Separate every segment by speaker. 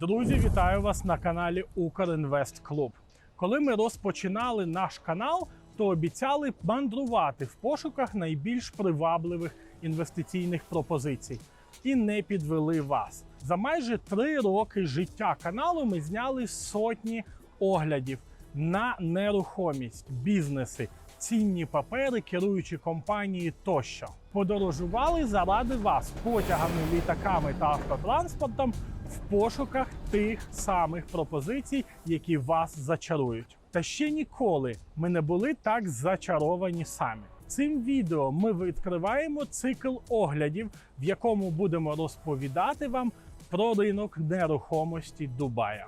Speaker 1: Друзі, вітаю вас на каналі Укрінвест Клуб. Коли ми розпочинали наш канал, то обіцяли мандрувати в пошуках найбільш привабливих інвестиційних пропозицій і не підвели вас. За майже три роки життя каналу ми зняли сотні оглядів на нерухомість, бізнеси, цінні папери, керуючі компанії тощо. Подорожували заради вас потягами, літаками та автотранспортом в пошуках тих самих пропозицій, які вас зачарують. Та ще ніколи ми не були так зачаровані самі. Цим відео ми відкриваємо цикл оглядів, в якому будемо розповідати вам про ринок нерухомості Дубая.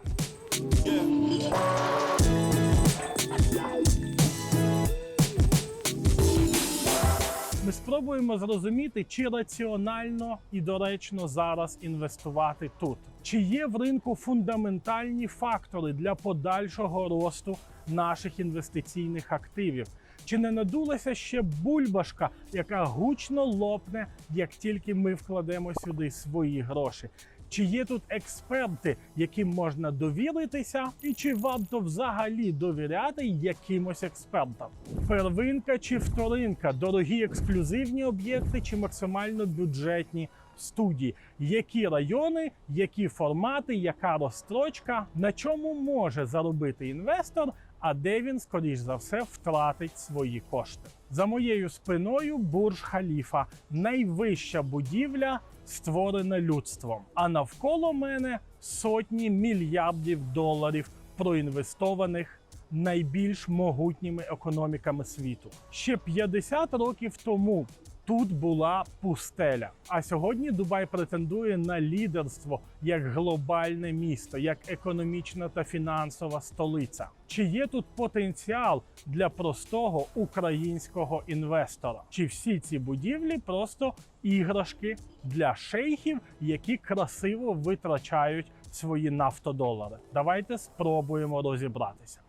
Speaker 1: Ми спробуємо зрозуміти, чи раціонально і доречно зараз інвестувати тут. Чи є в ринку фундаментальні фактори для подальшого росту наших інвестиційних активів? Чи не надулася ще бульбашка, яка гучно лопне, як тільки ми вкладемо сюди свої гроші? Чи є тут експерти, яким можна довіритися, і чи варто взагалі довіряти якимось експертам? Первинка чи вторинка, дорогі ексклюзивні об'єкти чи максимально бюджетні студії? Які райони, які формати, яка розстрочка, на чому може заробити інвестор? А де він, скоріш за все, втратить свої кошти. За моєю спиною Бурж Халіфа, найвища будівля, створена людством. А навколо мене сотні мільярдів доларів проінвестованих найбільш могутніми економіками світу. Ще 50 років тому тут була пустеля. А сьогодні Дубай претендує на лідерство як глобальне місто, як економічна та фінансова столиця. Чи є тут потенціал для простого українського інвестора? Чи всі ці будівлі просто іграшки для шейхів, які красиво витрачають свої нафтодолари? Давайте спробуємо розібратися.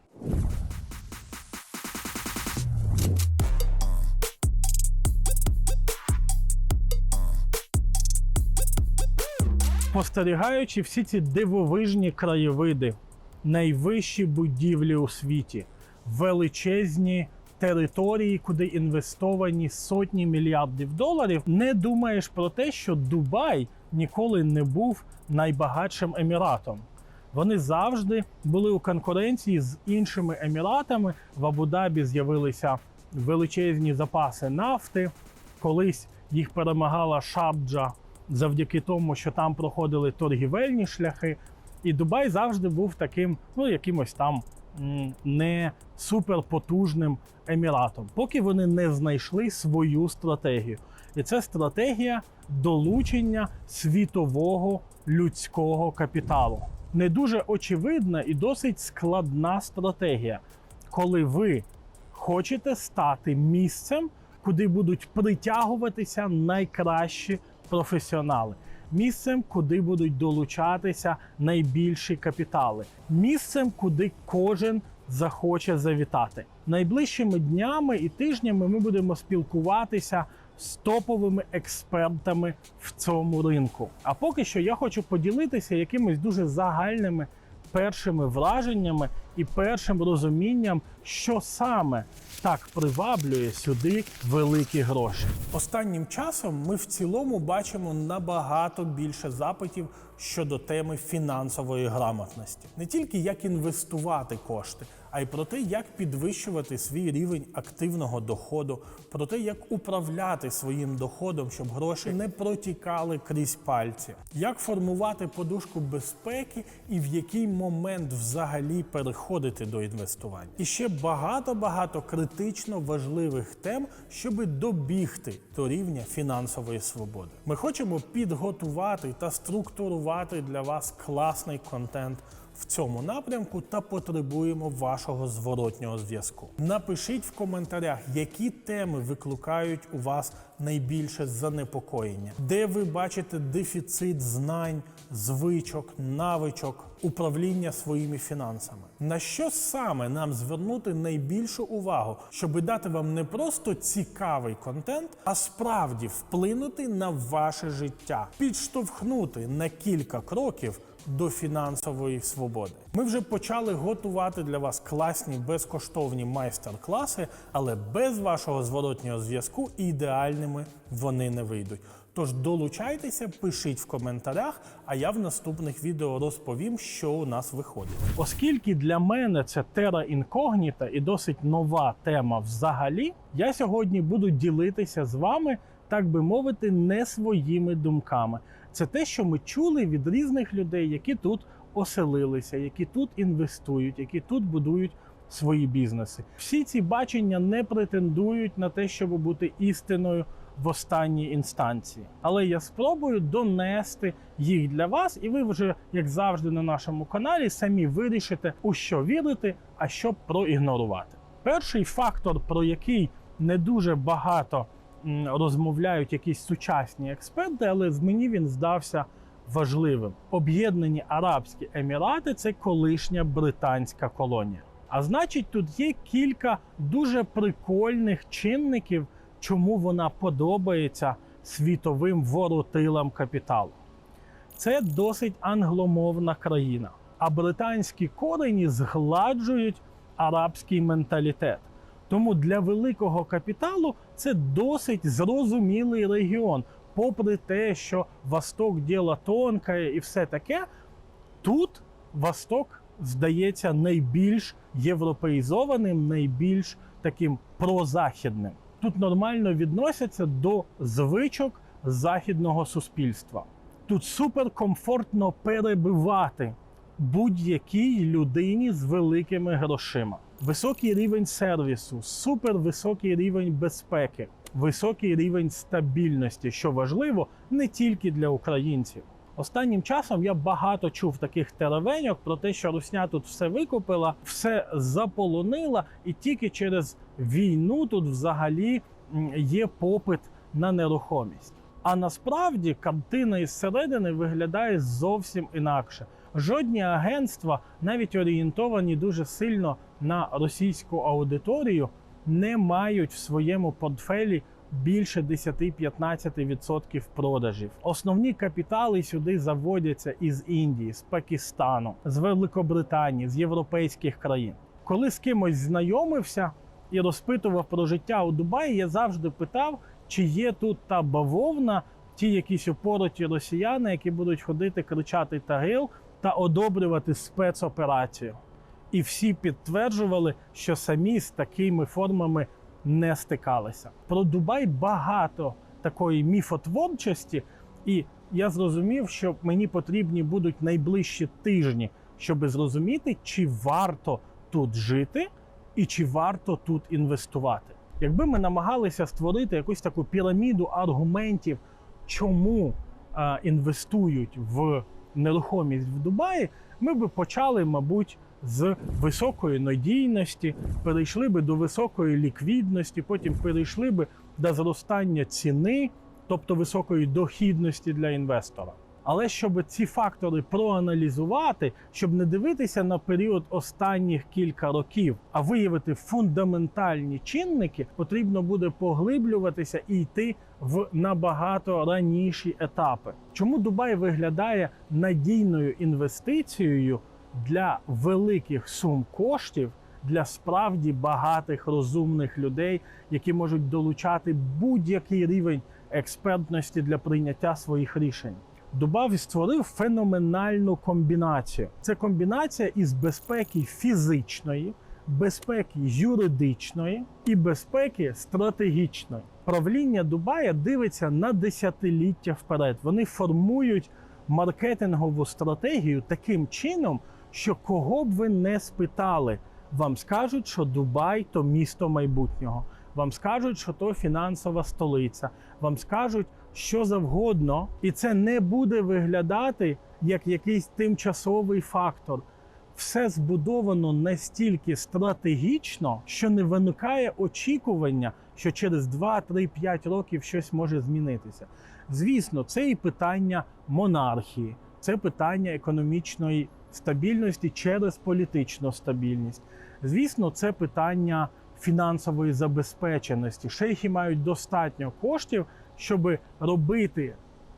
Speaker 1: Спостерігаючи всі ці дивовижні краєвиди, найвищі будівлі у світі, величезні території, куди інвестовані сотні мільярдів доларів, не думаєш про те, що Дубай ніколи не був найбагатшим еміратом. Вони завжди були у конкуренції з іншими еміратами. В Абу-Дабі з'явилися величезні запаси нафти. Колись їх перемагала Шарджа завдяки тому, що там проходили торгівельні шляхи. І Дубай завжди був таким, ну, якимось там не суперпотужним еміратом, поки вони не знайшли свою стратегію. І це стратегія долучення світового людського капіталу. Не дуже очевидна і досить складна стратегія, коли ви хочете стати місцем, куди будуть притягуватися найкращі професіонали, місцем, куди будуть долучатися найбільші капітали, місцем, куди кожен захоче завітати. Найближчими днями і тижнями ми будемо спілкуватися з топовими експертами в цьому ринку. А поки що я хочу поділитися якимись дуже загальними першими враженнями і першим розумінням, що саме так приваблює сюди великі гроші. Останнім часом ми в цілому бачимо набагато більше запитів щодо теми фінансової грамотності, не тільки як інвестувати кошти, а й про те, як підвищувати свій рівень активного доходу, про те, як управляти своїм доходом, щоб гроші не протікали крізь пальці, як формувати подушку безпеки і в який момент взагалі переходити до інвестування. І ще багато багато критично важливих тем, щоби добігти до рівня фінансової свободи. Ми хочемо підготувати та структурувати для вас класний контент в цьому напрямку та потребуємо вашого зворотнього зв'язку. Напишіть в коментарях, які теми викликають у вас найбільше занепокоєння, де ви бачите дефіцит знань, звичок, навичок, управління своїми фінансами. На що саме нам звернути найбільшу увагу, щоб дати вам не просто цікавий контент, а справді вплинути на ваше життя, підштовхнути на кілька кроків до фінансової свободи. Ми вже почали готувати для вас класні безкоштовні майстер-класи, але без вашого зворотнього зв'язку ідеальними вони не вийдуть. Тож долучайтеся, пишіть в коментарях, а я в наступних відео розповім, що у нас виходить. Оскільки для мене це тера інкогніта і досить нова тема взагалі, я сьогодні буду ділитися з вами, так би мовити, не своїми думками. Це те, що ми чули від різних людей, які тут оселилися, які тут інвестують, які тут будують свої бізнеси. Всі ці бачення не претендують на те, щоб бути істиною в останній інстанції. Але я спробую донести їх для вас, і ви вже, як завжди, на нашому каналі самі вирішите, у що вірити, а що проігнорувати. Перший фактор, про який не дуже багато розмовляють якісь сучасні експерти, але мені він здався важливим. Об'єднані Арабські Емірати це колишня британська колонія. А значить, тут є кілька дуже прикольних чинників, чому вона подобається світовим воротилам капіталу. Це досить англомовна країна, а британські корені згладжують арабський менталітет. Тому для великого капіталу це досить зрозумілий регіон. Попри те, що Восток діло тонке і все таке, тут Восток здається найбільш європеїзованим, найбільш таким прозахідним. Тут нормально відносяться до звичок західного суспільства. Тут суперкомфортно перебивати будь-якій людині з великими грошима. Високий рівень сервісу, супервисокий рівень безпеки, високий рівень стабільності, що важливо не тільки для українців. Останнім часом я багато чув таких теревеньок про те, що Русня тут все викупила, все заполонила, і тільки через війну тут взагалі є попит на нерухомість. А насправді картина із середини виглядає зовсім інакше. Жодні агентства, навіть орієнтовані дуже сильно на російську аудиторію, не мають в своєму портфелі більше 10-15% продажів. Основні капітали сюди заводяться із Індії, з Пакистану, з Великобританії, з європейських країн. Коли з кимось знайомився і розпитував про життя у Дубаї, я завжди питав, чи є тут та бавовна, ті якісь упороті росіяни, які будуть ходити, кричати Тагил та одобрювати спецоперацію. І всі підтверджували, що самі з такими формами не стикалися. Про Дубай багато такої міфотворчості, і я зрозумів, що мені потрібні будуть найближчі тижні, щоб зрозуміти, чи варто тут жити і чи варто тут інвестувати. Якби ми намагалися створити якусь таку піраміду аргументів, чому е, інвестують в нерухомість в Дубаї, ми би почали, мабуть, з високої надійності, перейшли би до високої ліквідності, потім перейшли би до зростання ціни, тобто високої дохідності для інвестора. Але щоб ці фактори проаналізувати, щоб не дивитися на період останніх кілька років, а виявити фундаментальні чинники, потрібно буде поглиблюватися і йти в набагато раніші етапи. Чому Дубай виглядає надійною інвестицією для великих сум коштів? Для справді багатих розумних людей, які можуть долучати будь-який рівень експертності для прийняття своїх рішень. Дубай створив феноменальну комбінацію. Це комбінація із безпеки фізичної, безпеки юридичної і безпеки стратегічної. Правління Дубая дивиться на десятиліття вперед. Вони формують маркетингову стратегію таким чином, що кого б ви не спитали, вам скажуть, що Дубай то місто майбутнього. Вам скажуть, що то фінансова столиця. Вам скажуть що завгодно, і це не буде виглядати як якийсь тимчасовий фактор. Все збудовано настільки стратегічно, що не виникає очікування, що через 2, 3, 5 років щось може змінитися. Звісно, це і питання монархії, це питання економічної стабільності через політичну стабільність. Звісно, це питання фінансової забезпеченості. Шейхи мають достатньо коштів, щоб робити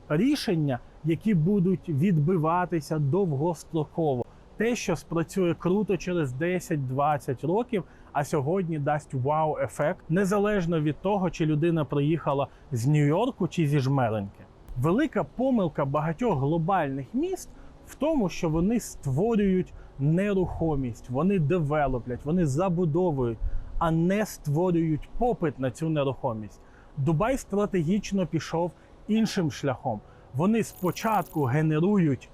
Speaker 1: рішення, які будуть відбиватися довгостроково. Те, що спрацює круто через 10-20 років, а сьогодні дасть вау-ефект, незалежно від того, чи людина приїхала з Нью-Йорку чи зі Жмеренки. Велика помилка багатьох глобальних міст в тому, що вони створюють нерухомість, вони девелоплять, вони забудовують, а не створюють попит на цю нерухомість. Дубай стратегічно пішов іншим шляхом. Вони спочатку генерують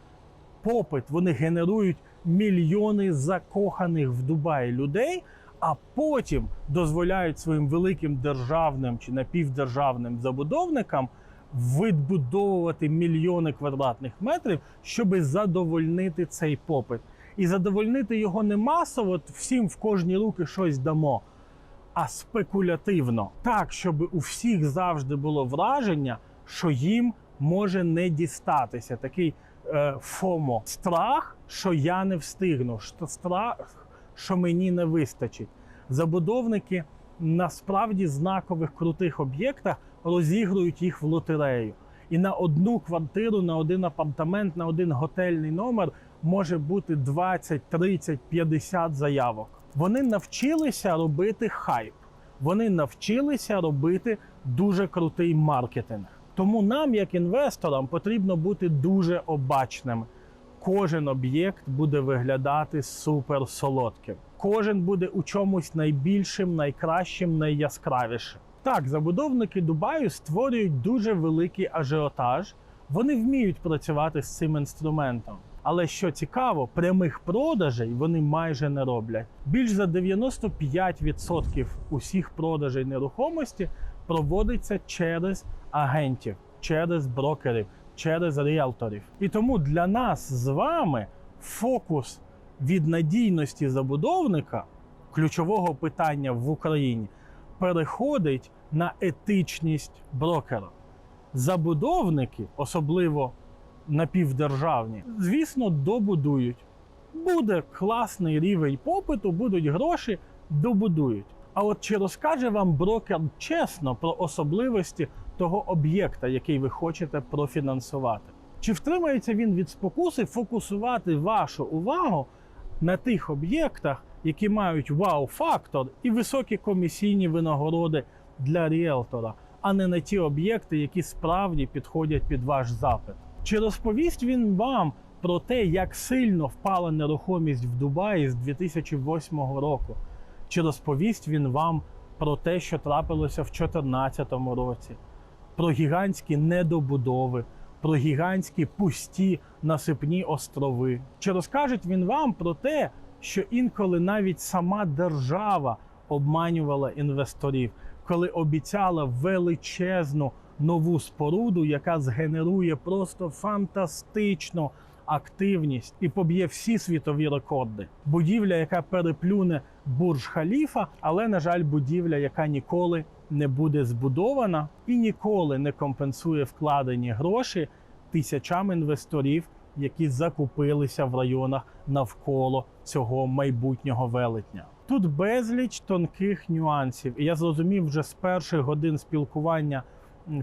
Speaker 1: попит, вони генерують мільйони закоханих в Дубаї людей, а потім дозволяють своїм великим державним чи напівдержавним забудовникам відбудовувати мільйони квадратних метрів, щоб задовольнити цей попит. І задовольнити його не масово, всім в кожні руки щось дамо, а спекулятивно. Так, щоб у всіх завжди було враження, що їм може не дістатися. Такий е, ФОМО страх, що я не встигну, що страх, що мені не вистачить. Забудовники насправді знакових крутих об'єктах розігрують їх в лотерею. І на одну квартиру, на один апартамент, на один готельний номер може бути 20, 30, 50 заявок. Вони навчилися робити хайп. Вони навчилися робити дуже крутий маркетинг. Тому нам, як інвесторам, потрібно бути дуже обачними. Кожен об'єкт буде виглядати супер солодким. Кожен буде у чомусь найбільшим, найкращим, найяскравішим. Так, забудовники Дубаю створюють дуже великий ажіотаж. Вони вміють працювати з цим інструментом. Але що цікаво, прямих продажей вони майже не роблять. Більш за 95% усіх продажей нерухомості проводиться через агентів, через брокерів, через ріелторів. І тому для нас з вами фокус від надійності забудовника, ключового питання в Україні, переходить на етичність брокера. Забудовники, особливо напівдержавні, звісно, добудують. Буде класний рівень попиту, будуть гроші, добудують. А от чи розкаже вам брокер чесно про особливості того об'єкта, який ви хочете профінансувати? Чи втримається він від спокуси фокусувати вашу увагу на тих об'єктах, які мають вау-фактор і високі комісійні винагороди для ріелтора, а не на ті об'єкти, які справді підходять під ваш запит? Чи розповість він вам про те, як сильно впала нерухомість в Дубаї з 2008 року? Чи розповість він вам про те, що трапилося в 2014 році, про гігантські недобудови, про гігантські пусті насипні острови? Чи розкаже він вам про те, що інколи навіть сама держава обманювала інвесторів, коли обіцяла величезну нову споруду, яка згенерує просто фантастичну активність і поб'є всі світові рекорди. Будівля, яка переплюне Бурж Халіфа, але на жаль, будівля, яка ніколи не буде збудована і ніколи не компенсує вкладені гроші тисячам інвесторів, які закупилися в районах навколо цього майбутнього велетня. Тут безліч тонких нюансів, і я зрозумів вже з перших годин спілкування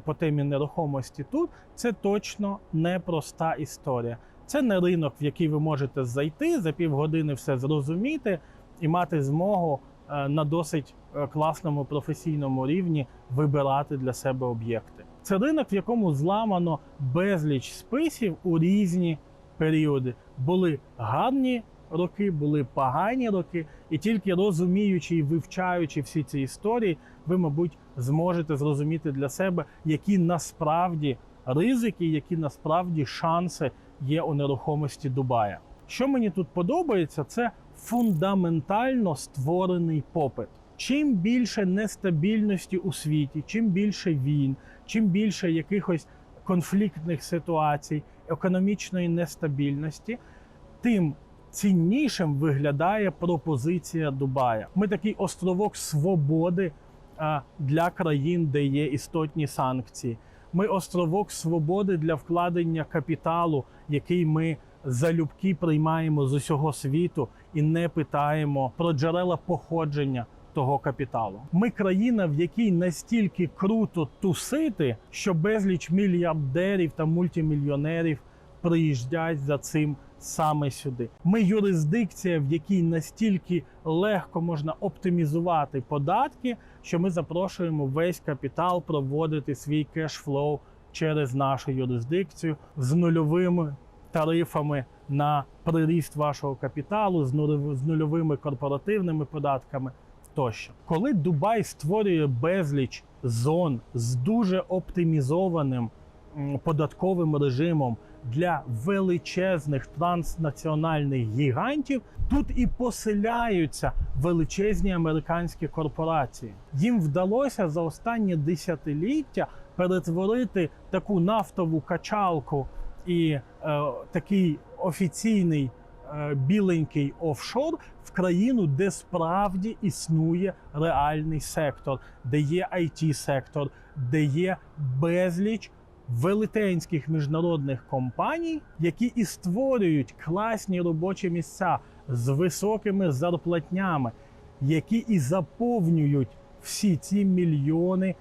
Speaker 1: по темі нерухомості тут. Це точно непроста історія. Це не ринок, в який ви можете зайти за півгодини все зрозуміти і мати змогу е, на досить е, класному професійному рівні вибирати для себе об'єкти. Це ринок, в якому зламано безліч списів у різні періоди. Були гарні роки, були погані роки, і тільки розуміючи і вивчаючи всі ці історії, ви, мабуть, зможете зрозуміти для себе, які насправді ризики, які насправді шанси є у нерухомості Дубая. Що мені тут подобається, це фундаментально створений попит. Чим більше нестабільності у світі, чим більше війн, чим більше якихось конфліктних ситуацій, економічної нестабільності, тим ціннішим виглядає пропозиція Дубая. Ми такий островок свободи для країн, де є істотні санкції. Ми островок свободи для вкладення капіталу, який ми залюбки приймаємо з усього світу і не питаємо про джерела походження того капіталу. Ми країна, в якій настільки круто тусити, що безліч мільярдерів та мультимільйонерів приїжджають за цим саме сюди. Ми юрисдикція, в якій настільки легко можна оптимізувати податки, що ми запрошуємо весь капітал проводити свій кешфлоу через нашу юрисдикцію з нульовими тарифами на приріст вашого капіталу, з нульовими корпоративними податками тощо. Коли Дубай створює безліч зон з дуже оптимізованим податковим режимом для величезних транснаціональних гігантів, тут і поселяються величезні американські корпорації. Їм вдалося за останні десятиліття перетворити таку нафтову качалку і е, такий офіційний е, біленький офшор країну, де справді існує реальний сектор, де є it сектор де є безліч велетенських міжнародних компаній, які і створюють класні робочі місця з високими зарплатнями, які і заповнюють всі ці мільйони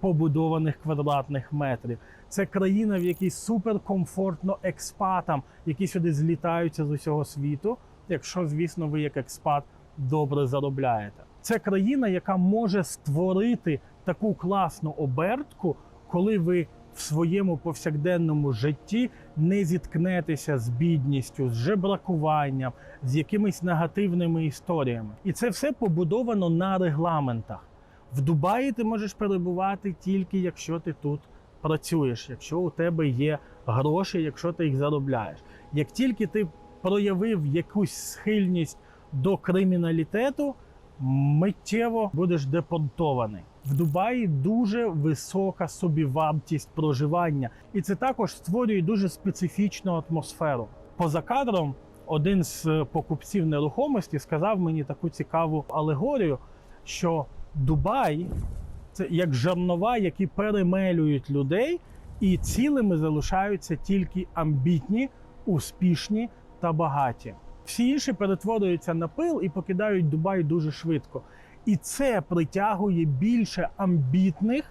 Speaker 1: побудованих квадратних метрів. Це країна, в якій суперкомфортно експатам, які сюди злітаються з усього світу, якщо, звісно, ви як експат добре заробляєте. Це країна, яка може створити таку класну обертку, коли ви в своєму повсякденному житті не зіткнетеся з бідністю, з жебракуванням, з якимись негативними історіями. І це все побудовано на регламентах. В Дубаї ти можеш перебувати тільки якщо ти тут працюєш, якщо у тебе є гроші, якщо ти їх заробляєш. Як тільки ти проявив якусь схильність до криміналітету, миттєво будеш депортований. В Дубаї дуже висока собівартість проживання, і це також створює дуже специфічну атмосферу. Поза кадром один з покупців нерухомості сказав мені таку цікаву алегорію, що Дубай це як жернова, які перемелюють людей, і цілими залишаються тільки амбітні, успішні та багаті. Всі інші перетворюються на пил і покидають Дубай дуже швидко. І це притягує більше амбітних,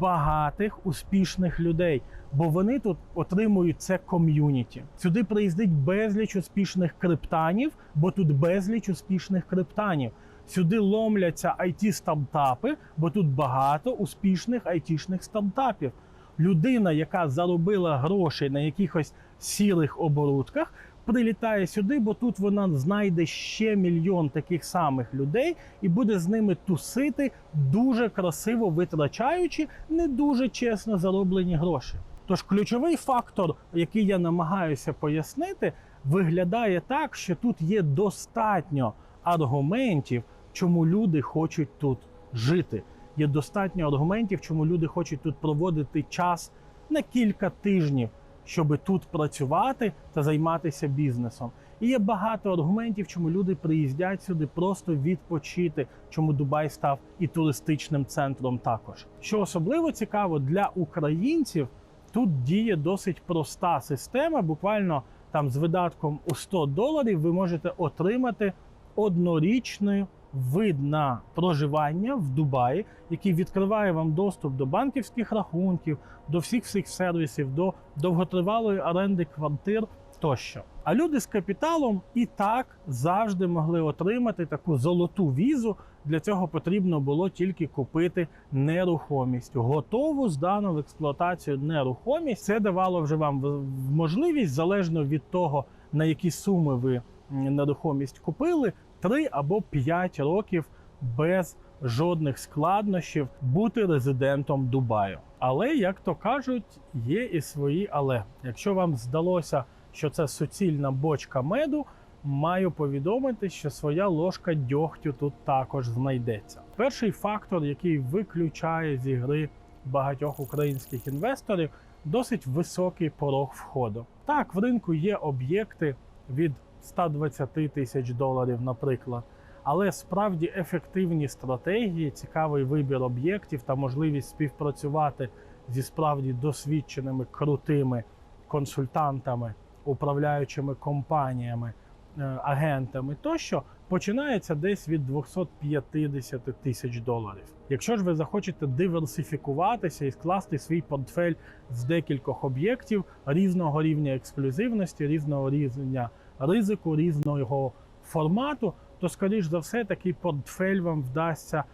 Speaker 1: багатих, успішних людей, бо вони тут отримують це ком'юніті. Сюди приїздить безліч успішних криптанів, бо тут безліч успішних криптанів. Сюди ломляться it стартапи, бо тут багато успішних айтішних стартапів. Людина, яка заробила гроші на якихось сірих оборудках, прилітає сюди, бо тут вона знайде ще мільйон таких самих людей і буде з ними тусити, дуже красиво витрачаючи не дуже чесно зароблені гроші. Тож ключовий фактор, який я намагаюся пояснити, виглядає так, що тут є достатньо аргументів, чому люди хочуть тут жити. Є достатньо аргументів, чому люди хочуть тут проводити час на кілька тижнів, щоб тут працювати та займатися бізнесом. І є багато аргументів, чому люди приїздять сюди просто відпочити, чому Дубай став і туристичним центром також. Що особливо цікаво для українців, тут діє досить проста система. Буквально там з видатком у 100 доларів ви можете отримати однорічний вид на проживання в Дубаї, який відкриває вам доступ до банківських рахунків, до всіх всіх сервісів, до довготривалої оренди квартир тощо. А люди з капіталом і так завжди могли отримати таку золоту візу. Для цього потрібно було тільки купити нерухомість, готову здану в експлуатацію нерухомість. Це давало вже вам можливість залежно від того, на які суми ви нерухомість купили, 3 або 5 років без жодних складнощів бути резидентом Дубаю. Але, як то кажуть, є і свої але. Якщо вам здалося, що це суцільна бочка меду, маю повідомити, що своя ложка дьогтю тут також знайдеться. Перший фактор, який виключає з ігри багатьох українських інвесторів, досить високий порог входу. Так, в ринку є об'єкти від 120 тисяч доларів, наприклад. Але справді ефективні стратегії, цікавий вибір об'єктів та можливість співпрацювати зі справді досвідченими крутими консультантами, управляючими компаніями е, агентами тощо, починається десь від 250 тисяч доларів. Якщо ж ви захочете диверсифікуватися і скласти свій портфель з декількох об'єктів різного рівня ексклюзивності, різного рівня ризику, різного формату, то скоріш за все такий портфель вам вдасться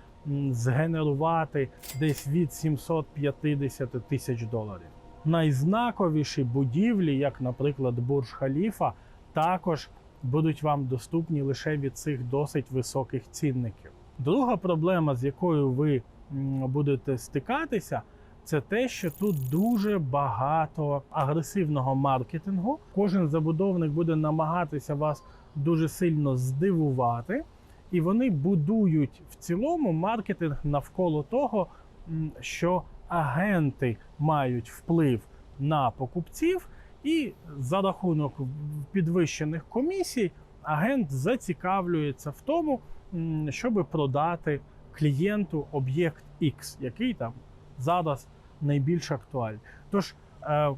Speaker 1: згенерувати десь від 750 тисяч доларів. Найзнаковіші будівлі, як, наприклад, Бурж Халіфа, також будуть вам доступні лише від цих досить високих цінників. Друга проблема, з якою ви будете стикатися, це те, що тут дуже багато агресивного маркетингу. Кожен забудовник буде намагатися вас дуже сильно здивувати, і вони будують в цілому маркетинг навколо того, що агенти мають вплив на покупців, і за рахунок підвищених комісій агент зацікавлюється в тому, щоб продати клієнту об'єкт X, який там зараз найбільш актуальний. Тож е,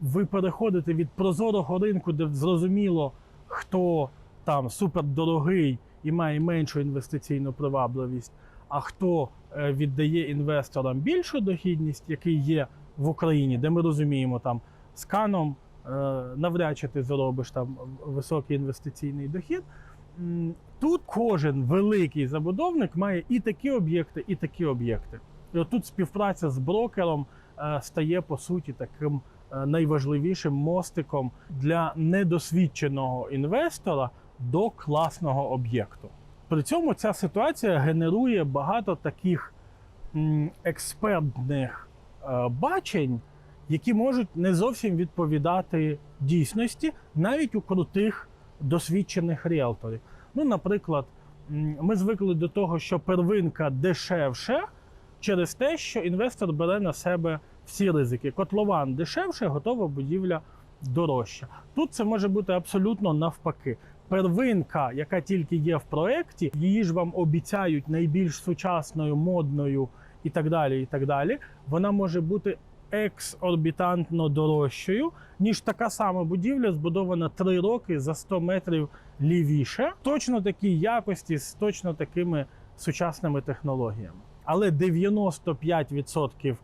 Speaker 1: ви переходите від прозорого ринку, де зрозуміло, хто там супердорогий і має меншу інвестиційну привабливість, а хто е, віддає інвесторам більшу дохідність, який є в Україні, де ми розуміємо, там з каном е, навряд чи ти заробиш там високий інвестиційний дохід. Тут кожен великий забудовник має і такі об'єкти, і такі об'єкти. І отут співпраця з брокером е, стає по суті таким е, найважливішим мостиком для недосвідченого інвестора до класного об'єкту. При цьому ця ситуація генерує багато таких експертних е, бачень, які можуть не зовсім відповідати дійсності, навіть у крутих досвідчених ріелторів. Ну, наприклад, ми звикли до того, що первинка дешевше через те, що інвестор бере на себе всі ризики. Котлован дешевше, готова будівля дорожча. Тут це може бути абсолютно навпаки. Первинка, яка тільки є в проєкті, її ж вам обіцяють найбільш сучасною, модною і так далі. і так далі. Вона може бути ексорбітантно дорожчою, ніж така сама будівля, збудована 3 роки за 100 метрів лівіше, точно такій якості, з точно такими сучасними технологіями. Але 95% е,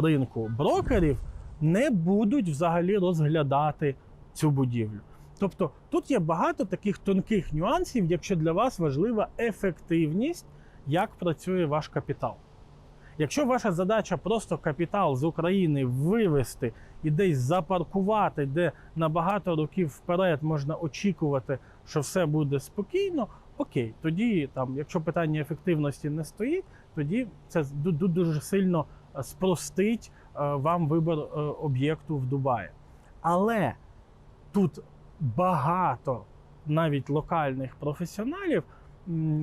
Speaker 1: ринку брокерів не будуть взагалі розглядати цю будівлю. Тобто тут є багато таких тонких нюансів, якщо для вас важлива ефективність, як працює ваш капітал. Якщо ваша задача просто капітал з України вивести і десь запаркувати, де на багато років вперед можна очікувати, що все буде спокійно, окей, тоді там, якщо питання ефективності не стоїть, тоді це ду- ду- дуже сильно е, спростить е, вам вибір е, об'єкту в Дубаї. Але тут багато навіть локальних професіоналів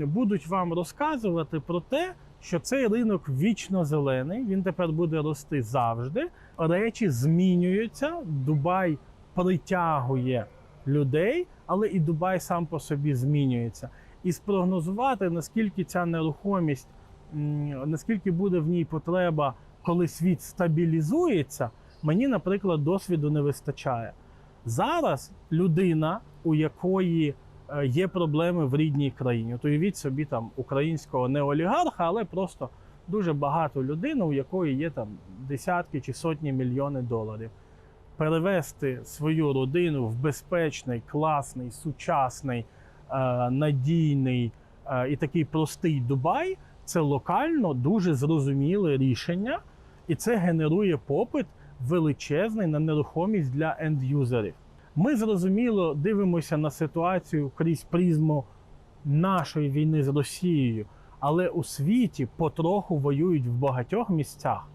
Speaker 1: будуть вам розказувати про те, що цей ринок вічно зелений, він тепер буде рости завжди. Речі змінюються. Дубай притягує людей, але і Дубай сам по собі змінюється. І спрогнозувати, наскільки ця нерухомість, наскільки буде в ній потреба, коли світ стабілізується, мені, наприклад, досвіду не вистачає. Зараз людина, у якої е, є проблеми в рідній країні. От уявіть собі там українського не олігарха, але просто дуже багато людей, у якої є там десятки чи сотні мільйони доларів. Перевести свою родину в безпечний, класний, сучасний, е, надійний е, і такий простий Дубай це локально дуже зрозуміле рішення, і це генерує попит величезний на нерухомість для ендюзерів. Ми зрозуміло дивимося на ситуацію крізь призму нашої війни з Росією, але у світі потроху воюють в багатьох місцях: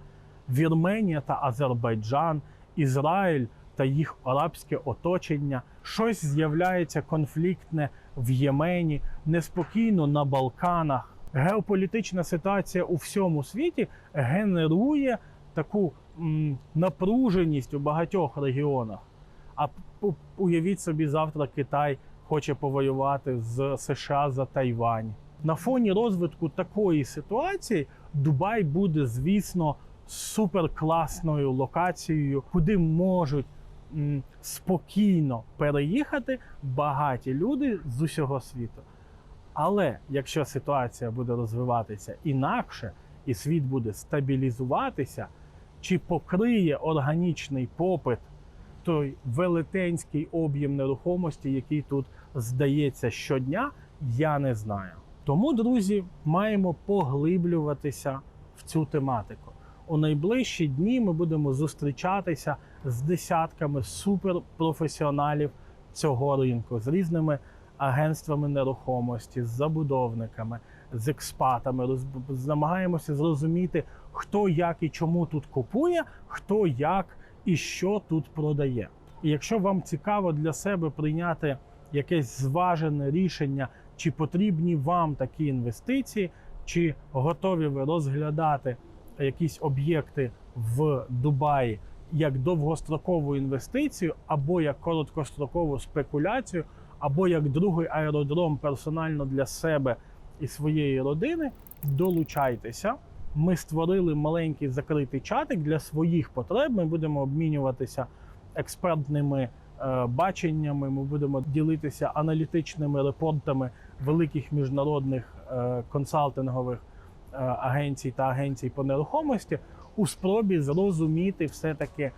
Speaker 1: Вірменія та Азербайджан, Ізраїль та їх арабське оточення. Щось з'являється конфліктне в Ємені, неспокійно на Балканах. Геополітична ситуація у всьому світі генерує таку м, напруженість у багатьох регіонах. А уявіть собі, завтра Китай хоче повоювати з США за Тайвань. На фоні розвитку такої ситуації Дубай буде, звісно, суперкласною локацією, куди можуть м, спокійно переїхати багаті люди з усього світу. Але якщо ситуація буде розвиватися інакше, і світ буде стабілізуватися, чи покриє органічний попит той велетенський об'єм нерухомості, який тут здається щодня, я не знаю. Тому, друзі, маємо поглиблюватися в цю тематику. У найближчі дні ми будемо зустрічатися з десятками суперпрофесіоналів цього ринку, з різними агентствами нерухомості, з забудовниками, з експатами. Роз- Намагаємося зрозуміти, хто як і чому тут купує, хто як і що тут продає. І якщо вам цікаво для себе прийняти якесь зважене рішення, чи потрібні вам такі інвестиції, чи готові ви розглядати якісь об'єкти в Дубаї як довгострокову інвестицію, або як короткострокову спекуляцію, або як другий аеродром персонально для себе і своєї родини, долучайтеся. Ми створили маленький закритий чатик для своїх потреб. Ми будемо обмінюватися експертними е, баченнями. Ми будемо ділитися аналітичними репортами великих міжнародних е, консалтингових е, агенцій та агенцій по нерухомості у спробі зрозуміти все-таки,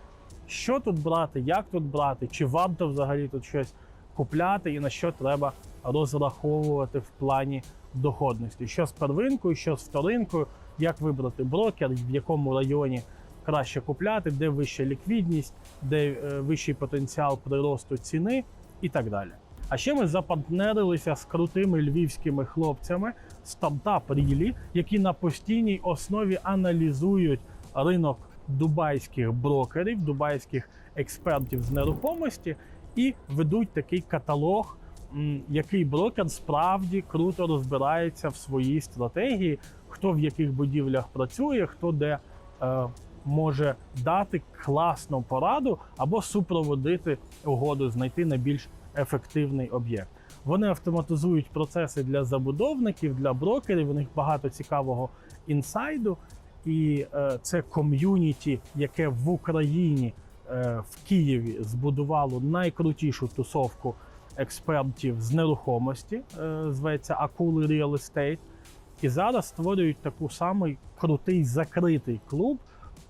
Speaker 1: що тут брати, як тут брати, чи варто взагалі тут щось купляти і на що треба розраховувати в плані доходності. Що з первинкою, що з вторинкою, як вибрати брокер, в якому районі краще купляти, де вища ліквідність, де е, вищий потенціал приросту ціни і так далі. А ще ми запартнерилися з крутими львівськими хлопцями стартап Рілі, які на постійній основі аналізують ринок дубайських брокерів, дубайських експертів з нерухомості і ведуть такий каталог, який брокер справді круто розбирається в своїй стратегії, хто в яких будівлях працює, хто де е, може дати класну пораду або супроводити угоду, знайти найбільш ефективний об'єкт. Вони автоматизують процеси для забудовників, для брокерів. У них багато цікавого інсайду. І е, це ком'юніті, яке в Україні в Києві збудувало найкрутішу тусовку експертів з нерухомості, е, зветься Акули Real Estate. І зараз створюють таку самий крутий закритий клуб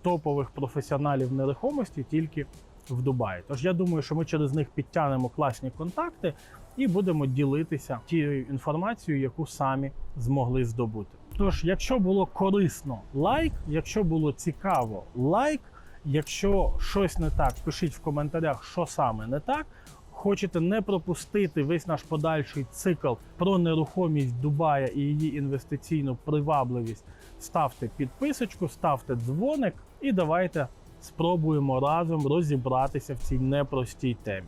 Speaker 1: топових професіоналів нерухомості тільки в Дубаї. Тож я думаю, що ми через них підтягнемо класні контакти і будемо ділитися тією інформацією, яку самі змогли здобути. Тож, якщо було корисно, лайк, якщо було цікаво, лайк. Якщо щось не так, пишіть в коментарях, що саме не так. Хочете не пропустити весь наш подальший цикл про нерухомість Дубая і її інвестиційну привабливість, ставте підписочку, ставте дзвоник і давайте спробуємо разом розібратися в цій непростій темі.